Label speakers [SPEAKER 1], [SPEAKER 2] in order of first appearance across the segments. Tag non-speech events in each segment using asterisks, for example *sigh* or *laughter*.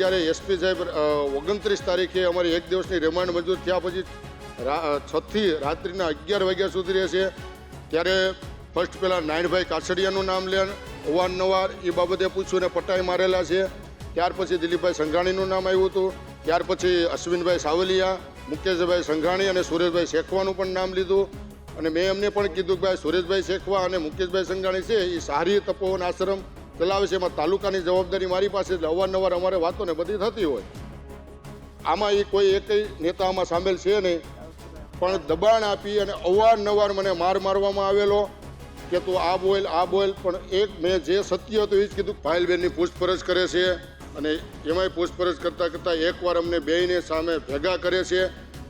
[SPEAKER 1] ત્યારે એસપી સાહેબ ઓગણત્રીસ તારીખે અમારી એક દિવસની રિમાન્ડ મંજૂર થયા પછી છથી રાત્રિના અગિયાર વાગ્યા સુધી રહેશે. ત્યારે ફર્સ્ટ પહેલાં નાયણભાઈ કાછડિયાનું નામ લે, અવારનવાર એ બાબતે પૂછ્યું અને પટાઈ મારેલા છે. ત્યાર પછી દિલીપભાઈ સંઘાણીનું નામ આવ્યું હતું. ત્યાર પછી અશ્વિનભાઈ સાવલિયા, મુકેશભાઈ સંઘાણી અને સુરેશભાઈ શેખવાનું પણ નામ લીધું. અને મેં એમને પણ કીધું કે ભાઈ સુરેશભાઈ શેખવા અને મુકેશભાઈ સંઘાણી છે, એ સારી તપોવન આશ્રમ ચલાવે છે, એમાં તાલુકાની જવાબદારી મારી પાસે એટલે અવારનવાર અમારે વાતો ને બધી થતી હોય. આમાં એ કોઈ એકય નેતા આમાં સામેલ છે નહીં. પણ દબાણ આપી અને અવારનવાર મને માર મારવામાં આવેલો કે તું આ બોલ આ બોલ. પણ એક મેં જે સત્ય હતું એ જ કીધું પાયલબેનની પૂછપરછ કરે છે અને એમાંય પૂછપરછ કરતાં કરતાં એકવાર અમને બેયને સામે ભેગા કરે છે.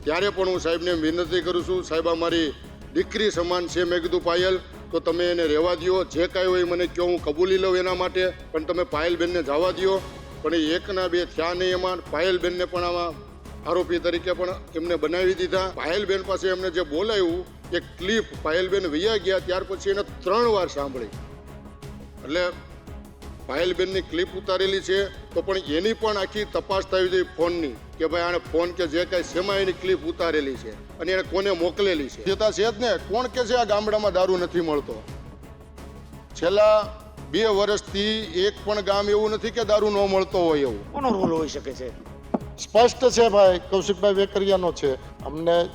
[SPEAKER 1] ત્યારે પણ હું સાહેબને વિનંતી કરું છું, સાહેબ અમારી દીકરી સમાન છે, મેં કીધું, પાયલ. તો તમે એને રહેવા દો જે કાંઈ હોય મને કહો હું કબૂલી લઉં એના માટે. પણ તમે પાયલબેનને જવા દ્યો. પણ એ એકના બે થયા નહીં એમાં. પાયલબેનને પણ આમાં આરોપી તરીકે પણ એમને બનાવી દીધા. પાયલબેન પાસે એમને જે બોલાવ્યું એ ક્લિપ પાયલબેન વૈયા ગયા. ત્યાર પછી એને ત્રણ વાર સાંભળી. એટલે પાયલબેનની ક્લિપ ઉતારેલી છે તો પણ એની પણ આખી તપાસ થવી જોઈએ ફોનની કે ભાઈ આને ફોન કે જે કાંઈ શેમાં એની ક્લિપ ઉતારેલી છે અને એને કોને મોકલેલી છે. જેતા છે જ ને કોણ કે છે આ ગામડામાં દારૂ નથી મળતો? છેલ્લા બે વર્ષથી એક પણ ગામ એવું નથી કે દારૂ ન મળતો હોય એવું.
[SPEAKER 2] કોનો રોલ હોઈ શકે છે?
[SPEAKER 3] સ્પષ્ટ છે ભાઈ કૌશિકભાઈ વેકરિયાનો છે. અમને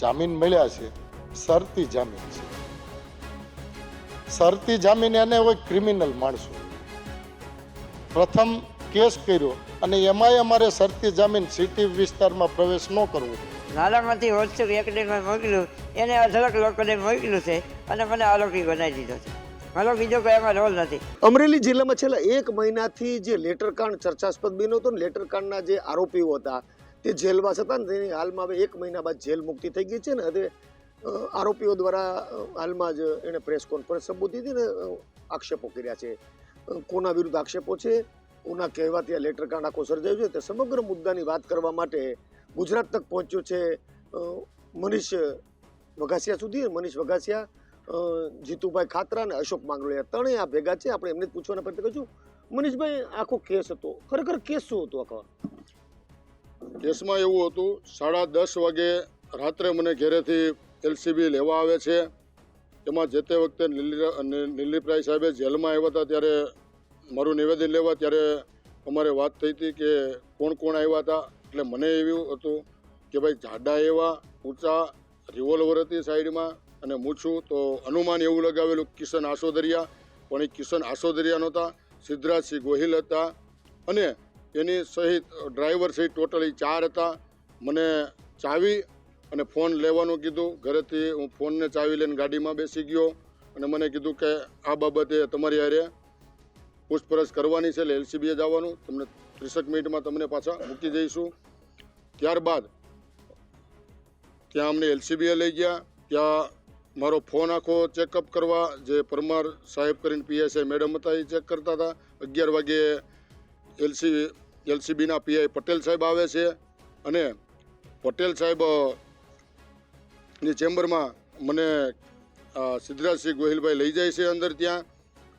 [SPEAKER 3] જામીન મળ્યા છે શરતી જામીન છે. શરતી જામીન એને હોય ક્રિમિનલ માણસો પ્રથમ કેસ કર્યો અને એમાંય અમારે શરતી જામીન સિટી વિસ્તારમાં પ્રવેશ ન કરવો.
[SPEAKER 4] નાલામાંથી હોસ્ટેલ એકેડેમીમાં મોકલ્યું એને અઢળક લોકોને મોકલ્યું છે અને મને આરોપી બનાવી દીધો છે. મારો બીજો કોઈ એમાં રોલ નથી.
[SPEAKER 2] અમરેલી જિલ્લામાં છેલ્લા એક મહિનાથી જે લેટરકાંડ ચર્ચાસ્પદ બન્યો હતો ને લેટરકાંડના જે આરોપીઓ હતા તે જેલવાસ હતા ને તેની હાલમાં હવે એક મહિના બાદ જેલ મુક્તિ થઈ ગઈ છે ને હવે આરોપીઓ દ્વારા હાલમાં જ એણે પ્રેસ કોન્ફરન્સ સંબોધી હતી ને આક્ષેપો કર્યા છે. કોના વિરુદ્ધ આક્ષેપો છે, કોના કહેવાથી આ લેટરકાંડ આખો સર્જાયું છે તે સમગ્ર મુદ્દાની વાત કરવા માટે ગુજરાત તક પહોંચ્યો છે મનીષ વઘાસિયા સુધી. મનીષ વઘાસિયા જીતુભાઈ ખાતરા અને અશોક માંગરોળિયા ત્રણેય આ ભેગા છે. આપણે એમને પૂછવાના પ્રયત્ન કરીશું. મનીષભાઈ, આખો કેસ હતો. ખરેખર કેસ શું હતો આખો?
[SPEAKER 1] કેસમાં એવું હતું, સાડા દસ વાગે રાત્રે મને ઘેરેથી એલસીબી લેવા આવે છે. એમાં જે તે વખતે નીલીપરાય સાહેબે જેલમાં આવ્યા હતા ત્યારે મારું નિવેદન લેવા ત્યારે અમારે વાત થઈ હતી કે કોણ કોણ આવ્યા હતા. એટલે મને એવું હતું કે ભાઈ જાડા એવા, ઊંચા રિવોલ્વર હતી સાઈડમાં અને મૂછું તો અનુમાન એવું લગાવેલું કિશન આસોદરિયા. પણ એ કિશન આસોદરિયા નહોતા, સિદ્ધરાજસિંહ ગોહિલ હતા અને એની સહિત ડ્રાઈવર સહિત ટોટલી ચાર હતા. મને ચાવી અને ફોન લેવાનું કીધું. ઘરેથી હું ફોનને ચાવી લઈને ગાડીમાં બેસી ગયો અને મને કીધું કે આ બાબતે તમારી હારે પૂછપરછ કરવાની છે, એટલે એલસીબીએ જવાનું. તમને ત્રીસેક મિનિટમાં તમને પાછા મૂકી જઈશું ત્યારબાદ ત્યાં અમને એલસીબીએ લઈ ગયા. ત્યાં મારો ફોન આખો ચેકઅપ કરવા જે પરમાર સાહેબ કરીને પીએસઆઈ મેડમ હતા, એ ચેક કરતા હતા. અગિયાર વાગે એલસી, એલસીબીના પીઆઈ પટેલ સાહેબ આવે છે. અને પટેલ સાહેબ ની ચેમ્બરમાં મને સિદ્ધરાજસિંહ ગોહિલભાઈ લઈ જાય છે અંદર ત્યાં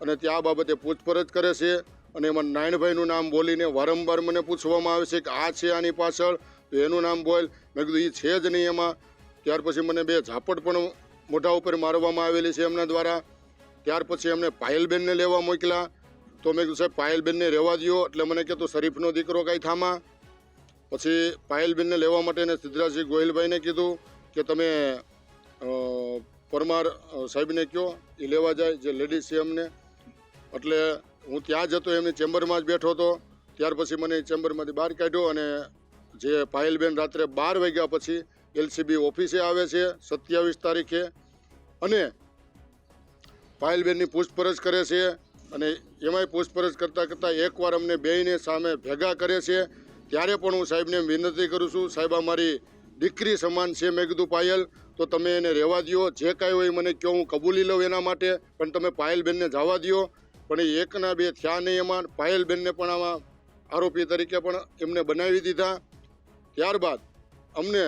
[SPEAKER 1] અને ત્યાં બાબતે પૂછપરછ કરે છે અને એમાં નાયણભાઈનું નામ બોલીને વારંવાર મને પૂછવામાં આવે છે કે આ છે આની પાછળ, તો એનું નામ બોલ. મેં કીધું એ છે જ નહીં એમાં. ત્યાર પછી મને બે ઝાપટ પણ મોઢા ઉપર મારવામાં આવેલી છે એમના દ્વારા. ત્યાર પછી એમને પાયલબેનને લેવા મોકલ્યા તો મેં કીધું, સાહેબ, પાયલબેનને રહેવા દ્યો. એટલે મને કહેતો, શરીફનો દીકરો કાંઈ થામાં? પછી પાયલબેનને લેવા માટે એને સિદ્ધરાજસિંહ ગોહિલભાઈને કીધું. કે તમે પરમાર સાહેબને કહો, એ લેવા જાય જે લેડીઝ છે એમને. એટલે હું ત્યાં જ હતો, એમની ચેમ્બરમાં જ બેઠો હતો. ત્યાર પછી મને ચેમ્બરમાંથી બહાર કાઢ્યો અને જે પાયલબેન રાત્રે બાર વાગ્યા પછી એલસીબી ઓફિસે આવે છે સત્યાવીસ તારીખે. અને પાયલબેનની પૂછપરછ કરે છે અને એમાંય પૂછપરછ કરતાં કરતાં એકવાર અમને બેયને સામે ભેગા કરે છે. ત્યારે પણ હું સાહેબને વિનંતી કરું છું, સાહેબ, આ મારી દીકરી સમાન છે મેં કીધું, પાયલ, તો તમે એને રહેવા દ્યો. જે કાંઈ હોય મને કહો હું કબૂલી લઉં એના માટે. પણ તમે પાયલબેનને જવા દ્યો. પણ એ એકના બે થયા નહીં એમાં. પાયલબેનને પણ આમાં આરોપી તરીકે પણ એમને બનાવી દીધા. ત્યારબાદ અમને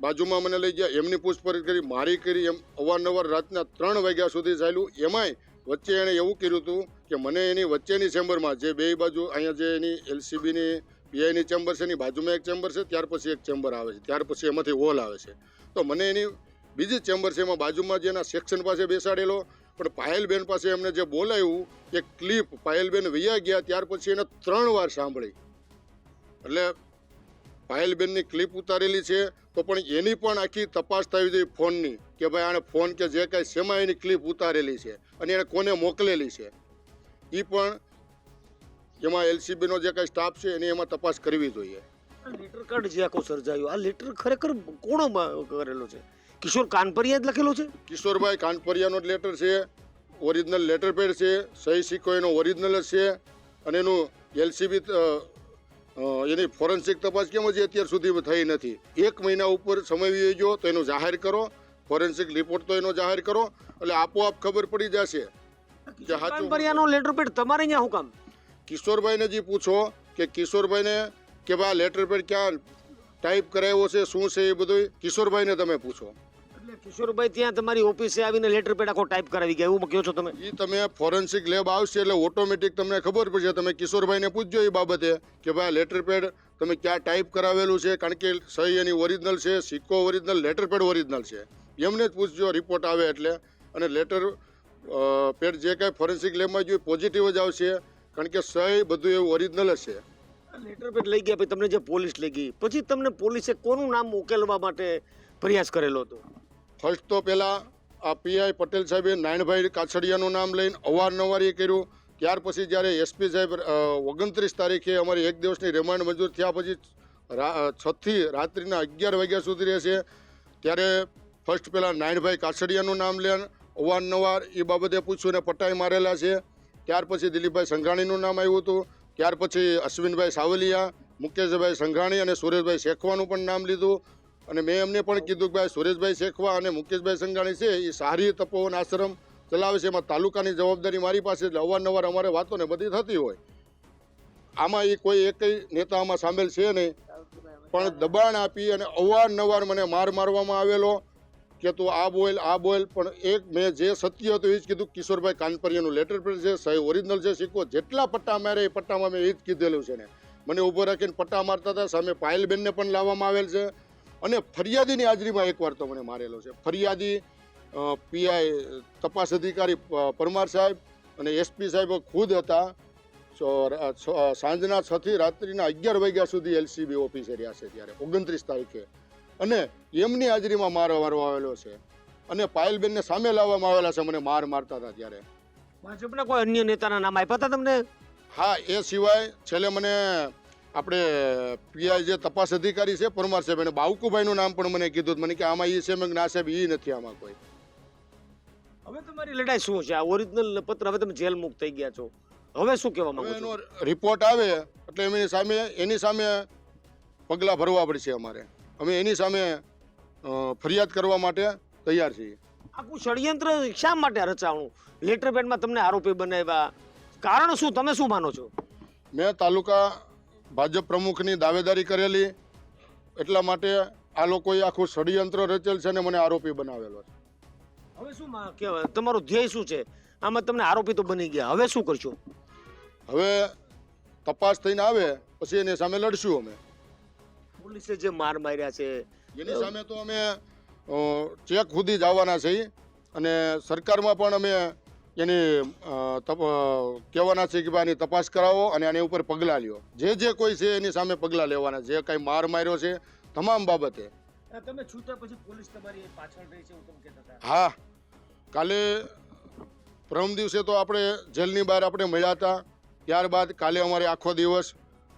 [SPEAKER 1] બાજુમાં મને લઈ ગયા. એમની પૂછપરછ કરી, મારી કરી. એમ અવારનવાર રાતના ત્રણ વાગ્યા સુધી ચાલ્યું. એમાંય વચ્ચે એણે એવું કર્યું હતું કે મને એની વચ્ચેની ચેમ્બરમાં, જે બે બાજુ, અહીંયા જે એની એલસીબીની પીઆઈની ચેમ્બર છે, એની બાજુમાં એક ચેમ્બર છે, ત્યાર પછી એક ચેમ્બર આવે છે, ત્યાર પછી એમાંથી હોલ આવે છે. તો મને એની બીજી ચેમ્બર છે, એમાં બાજુમાં જે એના સેક્શન પાસે બેસાડેલો, પણ પાયલબેન પાસે એમને જે બોલાવ્યું એ ક્લિપ પાયલબેન વૈયા ગયા, ત્યાર પછી એને ત્રણ વાર સાંભળી. એટલે પાયલબેનની ક્લિપ ઉતારેલી છે, તો પણ એની પણ આખી તપાસ થવી જોઈએ ફોનની, કે ભાઈ આણે ફોન કે જે કાંઈ શેમાં એની ક્લિપ ઉતારેલી છે, અને એણે કોને મોકલેલી છે. એ પણ એમાં એલસીબીનો જે કાંઈ સ્ટાફ છે એની એમાં તપાસ કરવી જોઈએ.
[SPEAKER 2] લેટર કાર્ડ જે આખો સર્જાયો આ લેટર ખરેખર કોણો કરેલો છે? કિશોર કાનપરિયા જ લખેલો છે?
[SPEAKER 1] કિશોરભાઈ કાનપરિયાનો જ લેટર છે ઓરિજિનલ લેટર પેડ છે સહી સિક્કો એનો ઓરિજિનલ જ છે અને એનું એલસીબી એની ફોરેન્સિક તપાસ કેમ હજી અત્યાર સુધી થઈ નથી? એક મહિના ઉપર સમય ગયો તો એનું જાહેર કરો ફોરેન્સિક રિપોર્ટ તો એનો જાહેર કરો એટલે આપોઆપ ખબર પડી જશે. કે સાચું
[SPEAKER 2] કાનપરિયાનો લેટર પેડ તમારે અહીંયા શું કામ?
[SPEAKER 1] કિશોરભાઈને જે પૂછો કે કિશોરભાઈને કે ભાઈ લેટર પેડ ક્યાં ટાઈપ કરાવ્યો છે શું છે એ બધું કિશોરભાઈને તમે પૂછો.
[SPEAKER 2] એટલે કિશોરભાઈ ત્યાં તમારી ઓફિસે આવીને લેટર પેડ આખો ટાઈપ કરાવી ગયા એવું કહો છો તમે?
[SPEAKER 1] એ તમે ફોરેન્સિક લેબ આવશે એટલે ઓટોમેટિક તમને ખબર પડશે તમે કિશોરભાઈને પૂછજો એ બાબતે કે ભાઈ લેટર પેડ તમે ક્યાં ટાઈપ કરાવેલું છે કારણ કે સહી એની ઓરિજિનલ છે સિક્કો ઓરિજિનલ લેટર પેડ ઓરિજિનલ છે. એમને જ પૂછજો રિપોર્ટ આવે એટલે. અને લેટર પેડ જે કાંઈ ફોરેન્સિક લેબમાં જોઈએ પોઝિટિવ જ આવશે. કારણ કે સહી બધું એવું ઓરિજિનલ હશે છે.
[SPEAKER 2] લેટર પેડ લઈ ગયા પછી તમને જે પોલીસ લઈ ગઈ પછી તમને પોલીસે કોનું નામ ઉકેલવા માટે પ્રયાસ કરેલો હતો?
[SPEAKER 1] ફર્સ્ટ તો પહેલાં આ પીઆઈ પટેલ સાહેબે નાયણભાઈ કાછડિયાનું નામ લઈને અવારનવાર એ કર્યું. ત્યાર પછી જ્યારે એસપી સાહેબ ઓગણત્રીસ તારીખે અમારી એક દિવસની રિમાન્ડ મંજૂર થયા પછી છથી રાત્રિના અગિયાર વાગ્યા સુધી રહેશે. ત્યારે ફર્સ્ટ પહેલાં નાયણભાઈ કાછડિયાનું નામ લઈને અવારનવાર એ બાબતે પૂછ્યું અને પટાઈ મારેલા છે. ત્યાર પછી દિલીપભાઈ સંઘાણીનું નામ આવ્યું હતું. ત્યાર પછી અશ્વિનભાઈ સાવલિયા, મુકેશભાઈ સંઘાણી અને સુરેશભાઈ શેખવાનું પણ નામ લીધું. અને મેં એમને પણ કીધું કે ભાઈ સુરેશભાઈ શેખવા અને મુકેશભાઈ સંઘાણી છે, એ સારી તપોવન આશ્રમ ચલાવે છે. એમાં તાલુકાની જવાબદારી મારી પાસે એટલે અવારનવાર અમારે વાતોને બધી થતી હોય. આમાં એ કોઈ એકય નેતા આમાં સામેલ છે નહીં. પણ દબાણ આપી અને અવારનવાર મને માર મારવામાં આવેલો. કે તું આ બોલ આ બોલ. પણ એક મેં જે સત્ય હતું એ જ કીધું, કિશોરભાઈ કાનપરિયાનું લેટર પેડ છે સહી ઓરિજિનલ છે સિક્કો જેટલા પટ્ટા મારે એ પટ્ટામાં મેં એ જ કીધેલું છે ને મને ઊભો રાખીને પટ્ટા મારતા હતા, સામે પાયલબેનને પણ લાવવામાં આવેલ છે. અને ફરિયાદીની હાજરીમાં એકવાર તો મને મારેલો છે. ફરિયાદી પીઆઈ, તપાસ અધિકારી પરમાર સાહેબ અને એસપી સાહેબ ખુદ હતા. સાંજના છથી રાત્રિના અગિયાર વાગ્યા સુધી એલસીબી ઓફિસે રહ્યા છે ત્યારે, ઓગણત્રીસ તારીખે. અને એમની હાજરીમાં મારો વારો આવેલો છે. અને પાયલબેનને સામે લાવવામાં આવેલા છે મને માર મારતા હતા ત્યારે.
[SPEAKER 2] ભાજપના કોઈ અન્ય નેતાના નામ આપ્યા હતા તમને?
[SPEAKER 1] હા એ સિવાય છેલ્લે મને આપણે પીઆઈ જે તપાસ અધિકારી છે પરમાર સાહેબ એને બાવકુભાઈનું નામ પણ મને કીધું મને કે આમાં એ છે મેં ના સાહેબ એ નથી આમાં કોઈ.
[SPEAKER 2] હવે તમારી લડાઈ શું છે? આ ઓરિજિનલ પત્ર હવે તમે જેલ મુક્ત થઈ ગયા છો. હવે શું કહેવા
[SPEAKER 1] હવે
[SPEAKER 2] માંગો
[SPEAKER 1] એનો રિપોર્ટ આવે એટલે એની સામે એની સામે પગલાં ભરવા પડશે અમારે. અમે એની સામે ફરિયાદ કરવા માટે તૈયાર છીએ.
[SPEAKER 2] આખું ષડયંત્ર શા માટે રચાણું? લેટર પેડમાં તમને આરોપી બનાવ્યા. કારણ શું? તમે શું માનો છો?
[SPEAKER 1] મેં તાલુકા ભાજપ પ્રમુખની દાવેદારી કરેલી. એટલા માટે આ લોકોએ આખું ષડયંત્ર રચેલ છે અને મને આરોપી બનાવેલો છે.
[SPEAKER 2] હવે શું કહેવાય? તમારું ધ્યેય શું છે? આમાં તમને આરોપી તો બની ગયા. હવે શું કરશો?
[SPEAKER 1] હવે તપાસ થઈને આવે પછી એની સામે લડશું અમે.
[SPEAKER 2] પોલીસે જે માર માર્યા છે
[SPEAKER 1] એની સામે તો અમે ચેક સુધી જવાના છીએ અને સરકારમાં પણ અમે એની તપ- કહેવાના છે કે ભાઈ આની તપાસ કરાવો અને આની ઉપર પગલાં લ્યો. જે જે કોઈ છે એની સામે પગલાં લેવાના જે કાંઈ માર માર્યો છે તમામ બાબતે.
[SPEAKER 2] તમે છૂટ્યા પછી પોલીસ તમારી પાછળ રહી છે કહેતા
[SPEAKER 1] હા. કાલે પ્રથમ દિવસે તો આપણે જેલની બહાર આપણે મળ્યા હતા ત્યારબાદ કાલે અમારે આખો દિવસ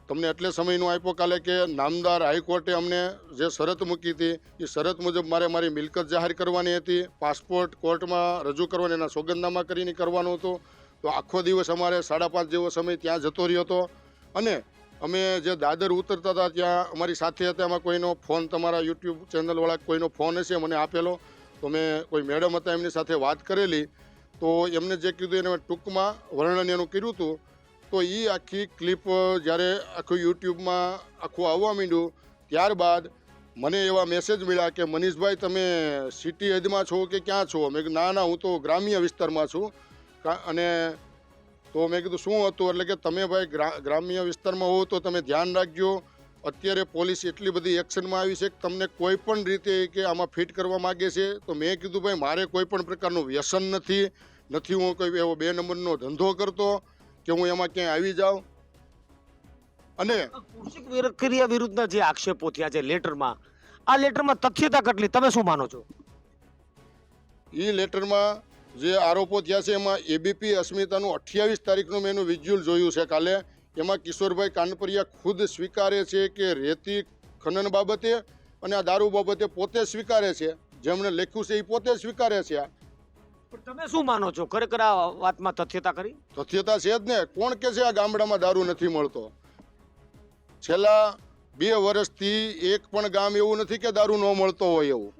[SPEAKER 1] તમને એટલે સમયનું આપ્યો કાલે કે નામદાર હાઈકોર્ટે અમને જે શરત મૂકી હતી, એ શરત મુજબ મારે મારી મિલકત જાહેર કરવાની હતી, પાસપોર્ટ કોર્ટમાં રજૂ કરવાની એના સોગંદનામા કરીને કરવાનો હતો. તો આખો દિવસ અમારે સાડા પાંચ જેવો સમય ત્યાં જતો રહ્યો હતો. અને અમે જે દાદર ઉતરતા હતા ત્યાં અમારી સાથે હતા, એમાં કોઈનો ફોન તમારા યુટ્યુબ ચેનલવાળા કોઈનો ફોન હશે, મને આપેલો. તો મેં કોઈ મેડમ હતા એમની સાથે વાત કરેલી. તો એમને જે કીધું એને ટૂંકમાં વર્ણન એનું કર્યું હતું. તો એ આખી ક્લિપ જ્યારે આખું યુટ્યુબમાં આખું આવવા માંડ્યું, ત્યારબાદ મને એવા મેસેજ મળ્યા કે, મનીષભાઈ, તમે સિટી હદમાં છો કે ક્યાં છો? મેં કીધું, ના ના, હું તો ગ્રામ્ય વિસ્તારમાં છું. અને તો મેં કીધું, શું હતું? એટલે કે, તમે ભાઈ ગ્રા- ગ્રામ્ય વિસ્તારમાં હો તો તમે ધ્યાન રાખજો. અત્યારે પોલીસ એટલી બધી એક્શનમાં આવી છે કે તમને કોઈ પણ રીતે કે આમાં ફિટ કરવા માગે છે. તો મેં કીધું, ભાઈ, મારે કોઈ પણ પ્રકારનું વ્યસન નથી. નથી હું કોઈ એવો બે નંબરનો ધંધો કરતો. કે હું એમાં ક્યાંય આવી જાઉં? અને
[SPEAKER 2] કૌશિક વેરકરિયા વિરુદ્ધના જે આક્ષેપો થયા છે લેટરમાં આ લેટરમાં તથ્યતા કેટલી? તમે શું માનો છો?
[SPEAKER 1] એ લેટરમાં જે આરોપો થયા છે એમાં એબીપી અસ્મિતાનું અઠ્યાવીસ તારીખનું મેં એનું વિઝ્યુઅલ જોયું છે કાલે. એમાં કિશોરભાઈ કાનપરિયા ખુદ સ્વીકારે છે કે રેતી ખનન બાબતે અને આ દારૂ બાબતે પોતે સ્વીકારે છે. જેમણે લખ્યું છે એ પોતે સ્વીકારે છે આ.
[SPEAKER 2] તમે શું માનો છો? ખરેખર આ વાતમાં તથ્યતા કરી
[SPEAKER 1] તથ્યતા છે જ ને. કોણ કે છે આ ગામડામાં દારૂ નથી મળતો? છેલ્લા બે વર્ષથી એક પણ ગામ એવું નથી કે દારૂ ન મળતો હોય એવું.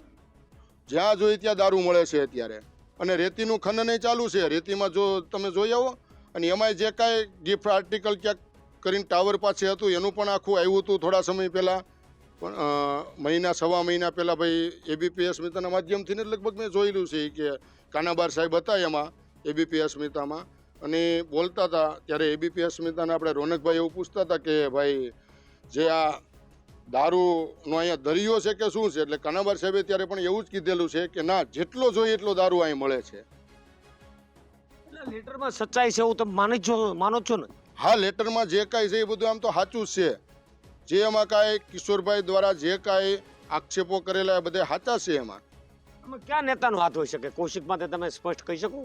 [SPEAKER 1] જ્યાં જોઈએ ત્યાં દારૂ મળે છે અત્યારે. અને રેતીનું ખનન ચાલુ છે. રેતીમાં જો તમે જોઈ આવો, અને એમાંય જે કાંઈ ગિફ્ટ આર્ટિકલ ક્યાંક કરીને ટાવર પાસે હતું, એનું પણ આખું આવ્યું હતું થોડા સમય પહેલાં. પણ મહિના, સવા મહિના પહેલાં ભાઈ એબીપીએસ મિત્રના માધ્યમથી ને લગભગ મેં જોયેલું છે કે કાનાબાર સાહેબ હતા એમાં એબીપી અસ્મિતામાં અને બોલતા હતા ત્યારે એબીપી અસ્મિતાને આપણે રોનકભાઈ એવું પૂછતા હતા કે ભાઈ જે આ દારૂનો અહીંયા દરિયો છે કે શું છે? એટલે કાનાબાર સાહેબે ત્યારે પણ એવું જ કીધેલું છે કે ના જેટલો જોઈએ એટલો દારૂ અહીં મળે છે.
[SPEAKER 2] એટલે લેટરમાં સચ્ચાઈ છે એવું તમે માની છો માનો છો ને?
[SPEAKER 1] હા લેટરમાં જે કાંઈ છે એ બધું આમ તો સાચું જ છે. જે એમાં કાંઈ કિશોરભાઈ દ્વારા જે કાંઈ આક્ષેપો કરેલા એ બધા સાચા છે એમાં.
[SPEAKER 2] આમાં ક્યાં નેતાનો હાથ હોઈ શકે? કૌશિક માટે તમે સ્પષ્ટ કહી શકો.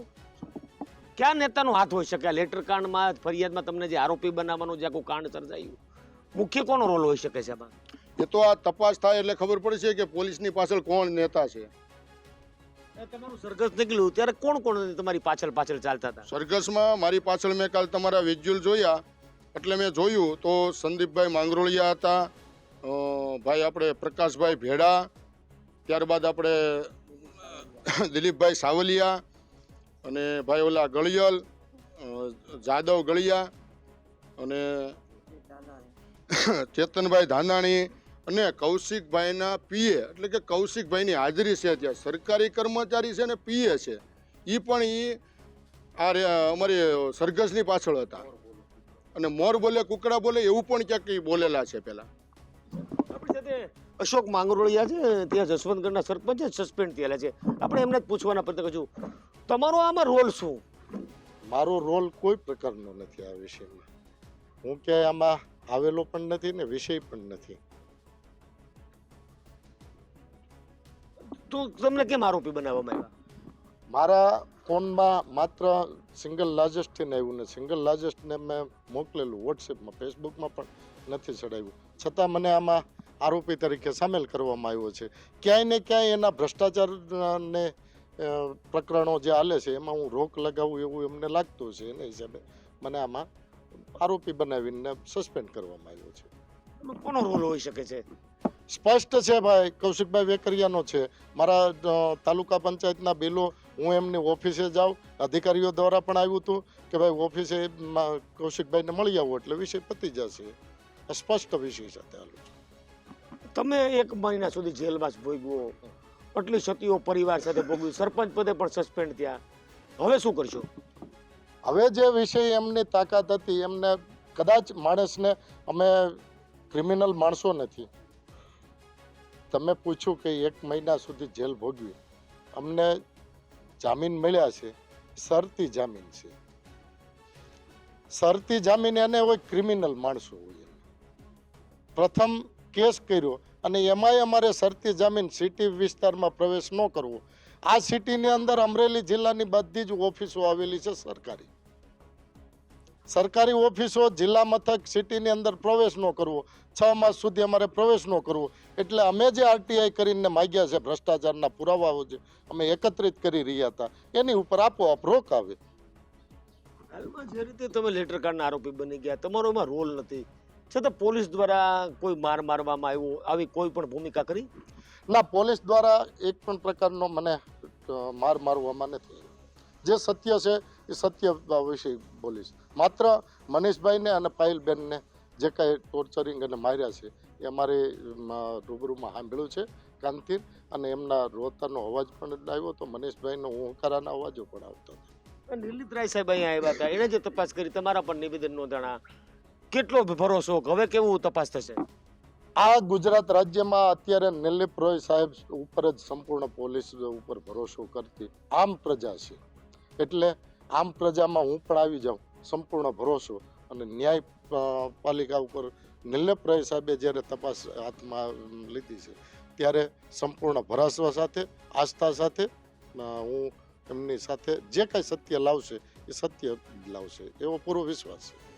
[SPEAKER 2] ક્યાં નેતાનો હાથ હોઈ શકે? લેટર કાંડમાં ફરિયાદમાં તમને જે આરોપી બનાવવાનું જે આખું કાંડ સર્જાયું મુખ્ય કોનો રોલ હોઈ શકે છે આમાં?
[SPEAKER 1] એ તો આ તપાસ થાય એટલે ખબર પડશે કે પોલીસની પાછળ કોણ નેતા છે.
[SPEAKER 2] તમારું સરઘસ નીકળ્યું. ત્યારે કોણ કોણ તમારી પાછળ પાછળ ચાલતા હતા?
[SPEAKER 1] સરઘસમાં મારી પાછળ મેં કાલ તમારા વિઝ્યુઅલ જોયા. એટલે મેં જોયું તો સંદીપભાઈ માંગરોળિયા હતા ભાઈ આપણે પ્રકાશભાઈ ભેડા ત્યારબાદ આપણે *coughs* દિલીપભાઈ સાવલિયા અને ભાઈ ઓલા ગળિયલ જાદવ ગળિયા અને *coughs* ચેતનભાઈ ધાનાણી અને કૌશિકભાઈના પીએ, એટલે કે કૌશિકભાઈની હાજરી છે ત્યાં સરકારી કર્મચારી છે ને પીએ છે. એ પણ એ આ અમારી સરઘસની પાછળ હતા. અને મોર બોલે, કુકડા બોલે, એવું પણ ક્યાંક બોલેલા છે પેલા
[SPEAKER 2] આપણી સાથે અશોક માંગરોળિયા છે ત્યાં જસવંતગઢના સરપંચ સસ્પેન્ડ થયેલા છે. આપણે એમને જ પૂછવાના પ્રત્યે કહ્યું તમારો આમાં રોલ શું?
[SPEAKER 3] મારો રોલ કોઈ પ્રકારનો નથી આ વિષયમાં. હું ક્યાંય આમાં આવેલો પણ નથી ને વિષય પણ નથી.
[SPEAKER 2] તો તમને કેમ આરોપી બનાવવામાં આવ્યા
[SPEAKER 3] મારા ફોનમાં માત્ર સિંગલ લાર્જેસ્ટથી આવ્યું ને સિંગલ લાર્જેસ્ટને મેં મોકલેલું. વોટ્સએપમાં ફેસબુકમાં પણ નથી ચડાવ્યું. છતાં મને આમાં આરોપી તરીકે સામેલ કરવામાં આવ્યો છે. ક્યાંય ને ક્યાંય એના ભ્રષ્ટાચારને પ્રકરણો જે હાલે છે એમાં હું રોક લગાવું એવું એમને લાગતું છે એના હિસાબે. મને આમાં આરોપી બનાવીને સસ્પેન્ડ કરવામાં આવ્યો છે.
[SPEAKER 2] કોનો રોલ હોઈ શકે છે?
[SPEAKER 3] સ્પષ્ટ છે ભાઈ કૌશિકભાઈ વેકરિયાનો છે. મારા તાલુકા પંચાયતના બિલો હું એમની ઓફિસે જાઉં અધિકારીઓ દ્વારા પણ આવ્યું હતું કે ભાઈ ઓફિસે કૌશિકભાઈને મળી આવો એટલે વિષય પતી જશે. સ્પષ્ટ વિષય સાથે છું
[SPEAKER 2] તમે એક મહિના સુધી જેલમાં જ ભોગવો આટલી સતીઓ પરિવાર સાથે ભોગવી સરપંચ પદે પણ સસ્પેન્ડ થયા. હવે શું કરશો?
[SPEAKER 3] હવે જે વિષય એમની તાકાત હતી, એમને કદાચ માણસને અમે ક્રિમિનલ માણસો નથી. તમે પૂછ્યું કે એક મહિના સુધી જેલ ભોગવી. અમને જામીન મળ્યા છે. શરતી જામીન છે. શરતી જામીન એને હોય ક્રિમિનલ માણસો હોય પ્રથમ કેસ કર્યો અને એમાંય અમારે શરતી જામીન સિટી વિસ્તારમાં પ્રવેશ ન કરવો. આ સિટીની અંદર અમરેલી જિલ્લાની બધી જ ઓફિસો આવેલી છે સરકારી. સરકારી ઓફિસો જિલ્લા મથક સિટીની અંદર પ્રવેશ ન કરવો. છ માસ સુધી અમારે પ્રવેશ ન કરવો. એટલે અમે જે આરટીઆઈ કરીને માગ્યા છે ભ્રષ્ટાચારના પુરાવાઓ જે, અમે એકત્રિત કરી રહ્યા હતા. એની ઉપર આપોઆપ રોક આવે.
[SPEAKER 2] હાલમાં જે રીતે તમે લેટર કાર્ડના આરોપી બની ગયા, તમારો એમાં રોલ નથી. છતાં પોલીસ દ્વારા કોઈ માર મારવામાં આવ્યો આવી કોઈ પણ ભૂમિકા કરી?
[SPEAKER 3] ના પોલીસ દ્વારા એક પણ પ્રકારનો મને માર મારવામાં નથી જે સત્ય છે એ સત્ય વિશે બોલીશ. માત્ર મનીષભાઈને અને પાયલબેનને જે કાંઈ ટોર્ચરિંગ અને માર્યા છે એ અમારે રૂબરૂમાં સાંભળ્યું છે કાંતિર અને એમના રોતાનો અવાજ પણ આવ્યો તો મનીષભાઈનો હુંકારાના અવાજો પણ આવતો હતો.
[SPEAKER 2] નિર્લિત રાય સાહેબ અહીંયા આવ્યા હતા. એણે જે તપાસ કરી. તમારા પણ નિવેદન નોંધાણા. કેટલો ભરોસો હવે કેવું તપાસ થશે?
[SPEAKER 3] આ ગુજરાત રાજ્યમાં અત્યારે નિલીપ રોય સાહેબ ઉપર જ સંપૂર્ણ પોલીસ ઉપર ભરોસો કરતી આમ પ્રજા છે. એટલે આમ પ્રજામાં હું પણ આવી જાઉં, સંપૂર્ણ ભરોસો અને ન્યાય પાલિકા ઉપર નિલીપ રોય સાહેબે જ્યારે તપાસ હાથમાં લીધી છે, ત્યારે સંપૂર્ણ ભરાસવા સાથે, આસ્થા સાથે હું એમની સાથે જે કાંઈ સત્ય લાવશે એ સત્ય લાવશે, એવો પૂરો વિશ્વાસ છે.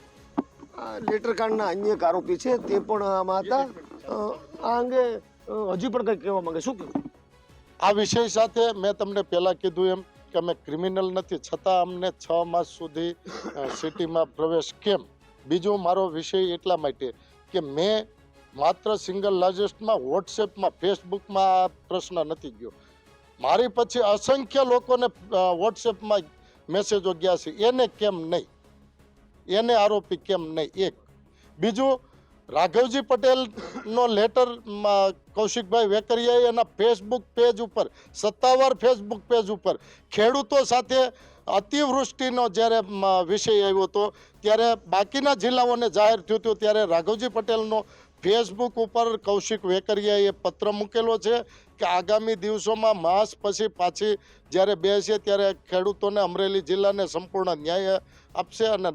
[SPEAKER 2] આ લેટર કાર્ડના અન્ય એક આરોપી છે, તે પણ આમાં હતા. આ અંગે હજી પણ કંઈક કહેવા માંગે, શું કહેવું
[SPEAKER 3] આ વિષય સાથે મેં તમને પહેલાં કીધું એમ કે અમે ક્રિમિનલ નથી, છતાં અમને છ માસ સુધી સિટીમાં પ્રવેશ કેમ? બીજો મારો વિષય એટલા માટે કે મેં માત્ર સિંગલ લાર્જેસ્ટમાં, વોટ્સએપમાં, ફેસબુકમાં આ પ્રશ્ન નથી ગયો. મારી પછી અસંખ્ય લોકોને વોટ્સએપમાં મેસેજો ગયા છે, એને કેમ નહીં? એને આરોપી કેમ નહીં? એક. બીજું, રાઘવજી પટેલનો લેટર કૌશિકભાઈ વેકરિયાએ એના ફેસબુક પેજ ઉપર, સત્તાવાર ફેસબુક પેજ ઉપર ખેડૂતો સાથે અતિવૃષ્ટિનો જ્યારે વિષય આવ્યો હતો, ત્યારે બાકીના જિલ્લાઓને જાહેર થયું હતું, ત્યારે રાઘવજી પટેલનો ફેસબુક ઉપર કૌશિક વેકરિયાએ પત્ર મૂકેલો છે કે આગામી દિવસોમાં માસ પછી પાછી જ્યારે બેસે ત્યારે ખેડૂતોને અમરેલી જિલ્લાને સંપૂર્ણ ન્યાય આપશે અને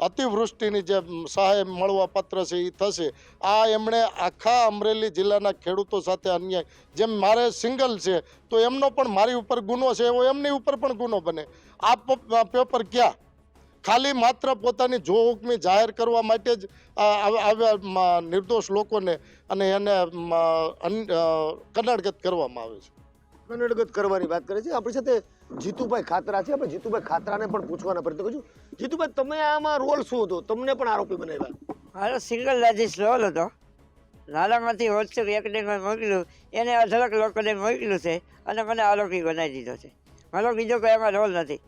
[SPEAKER 3] અતિવૃષ્ટિની જે સહાય મળવા પત્ર છે એ થશે. આ એમણે આખા અમરેલી જિલ્લાના ખેડૂતો સાથે અન્યાય, જેમ મારે સિંગલ છે, તો એમનો પણ મારી ઉપર ગુનો છે, એવો એમની ઉપર પણ ગુનો બને. આ પેપર ક્યાં? ખાલી માત્ર પોતાની જો હુકમી જાહેર કરવા માટે જ આ આવા- આવા નિર્દોષ લોકોને અને એને કનડગત કરવામાં આવે છે.
[SPEAKER 2] કનડગત કરવાની વાત કરે છે. આપણી સાથે જીતુભાઈ ખાતરા છે. આપણે જીતુભાઈ ખાતરાને પણ પૂછવાના પ્રયત્ન કરશું. જીતુભાઈ તમે આમાં રોલ શું હતો? તમને પણ આરોપી બનાવ્યા.
[SPEAKER 4] મારો સિંગલ લાજીસ રોલ હતો. નાલામાંથી હોસ્ટેલ ડે મોકલ્યું. એને અઢળક લોકોને મોકલ્યું છે અને મને આરોપી બનાવી દીધો છે. મારો બીજો કોઈ એમાં રોલ નથી.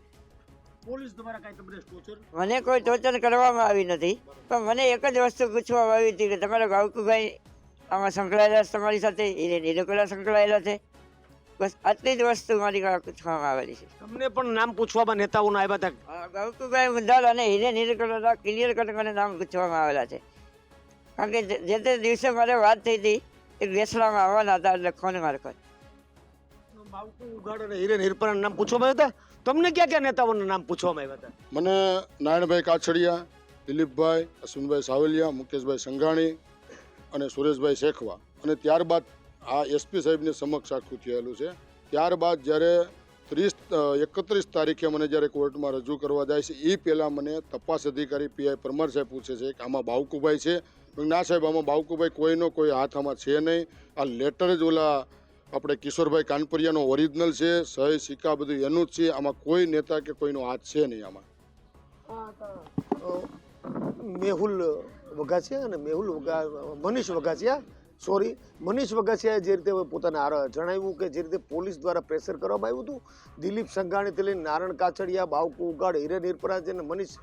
[SPEAKER 2] પોલીસ દ્વારા કાંઈ તમને ટોર્ચર
[SPEAKER 4] મને કોઈ ટોચન કરવામાં આવી નથી. પણ મને એક જ વસ્તુ પૂછવામાં આવી હતી કે તમારા ગાવકુભાઈ આમાં સંકળાયેલા તમારી સાથે એને નિરોકલા સંકળાયેલા છે. બસ આટલી જ વસ્તુ મારી પૂછવામાં આવેલી છે.
[SPEAKER 2] તમને પણ નામ પૂછવામાં નેતાઓના આવ્યા હતા.
[SPEAKER 4] ગૌતુભાઈ મુંદાલ અને હિરે નિરોકલા ક્લિયર કટ અને નામ પૂછવામાં આવેલા છે. કારણ કે જે- જે તે દિવસે મારે વાત થઈ હતી એ વેસલામાં આવવાના હતા એટલે ફોન મારફત
[SPEAKER 2] બાવકુ ઉગાડ અને હિરેન હિરપરાના નામ પૂછવામાં આવ્યા હતા? તમને ક્યાં ક્યાં નેતાઓના નામ પૂછવામાં આવ્યા હતા?
[SPEAKER 1] મને નારાયણભાઈ કાછડિયા દિલીપભાઈ અશ્વિનભાઈ સાવલિયા મુકેશભાઈ સંઘાણી અને સુરેશભાઈ શેખવા. અને ત્યારબાદ આ એસપી સાહેબની સમક્ષ આખું થયેલું છે. ત્યારબાદ જ્યારે ત્રીસ એકત્રીસ તારીખે મને જ્યારે કોર્ટમાં રજૂ કરવા જાય છે એ પહેલાં મને તપાસ અધિકારી પીઆઈ પરમાર સાહેબ પૂછે છે કે આમાં બાવકુભાઈ છે? ના સાહેબ, આમાં બાવકુભાઈ કોઈનો કોઈ હાથ આમાં છે નહીં. આ લેટર જ ઓલા આપણે કિશોરભાઈ કાનપરિયાનો ઓરિજિનલ છે, સહી, સિક્કા બધું એનું જ છે. આમાં કોઈ નેતા કે કોઈનો હાથ છે નહીં આમાં.
[SPEAKER 2] મેહુલ વઘાસિયા અને મેહુલ વઘા, મનીષ વઘાસિયા સોરી, મનીષ વઘાસિયાએ જે રીતે પોતાના જણાવ્યું કે જે રીતે પોલીસ દ્વારા પ્રેશર કરવામાં આવ્યું હતું, દિલીપ સંઘાણીથી લઈને નારણ કાછડિયા, બાવકુ ઉગાડ, હિરેન હિરપરાજ અને મનીષ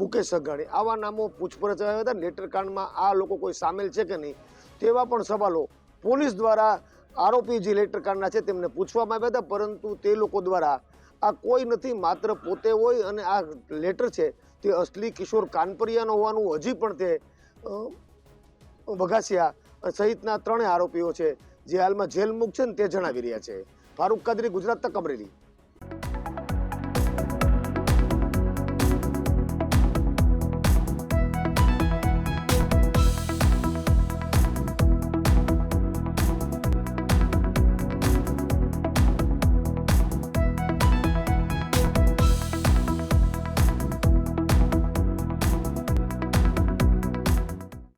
[SPEAKER 2] મુકેશ સંઘાણી, આવા નામો પૂછપરછ આવ્યા હતા. લેટર કાંડમાં આ લોકો કોઈ સામેલ છે કે નહીં, તેવા પણ સવાલો પોલીસ દ્વારા આરોપી જે લેટર કાંડના છે તેમને પૂછવામાં આવ્યા હતા. પરંતુ તે લોકો દ્વારા આ કોઈ નથી, માત્ર પોતે હોય અને આ લેટર છે તે અસલી કિશોર કાનપરિયાનો હોવાનું હજી પણ તે વઘાસિયા સહિતના ત્રણેય આરોપીઓ છે જે હાલમાં જેલ મુક્ત છે ને તે જણાવી રહ્યા છે. ફારૂક કાદરી, ગુજરાત તક અમરેલી.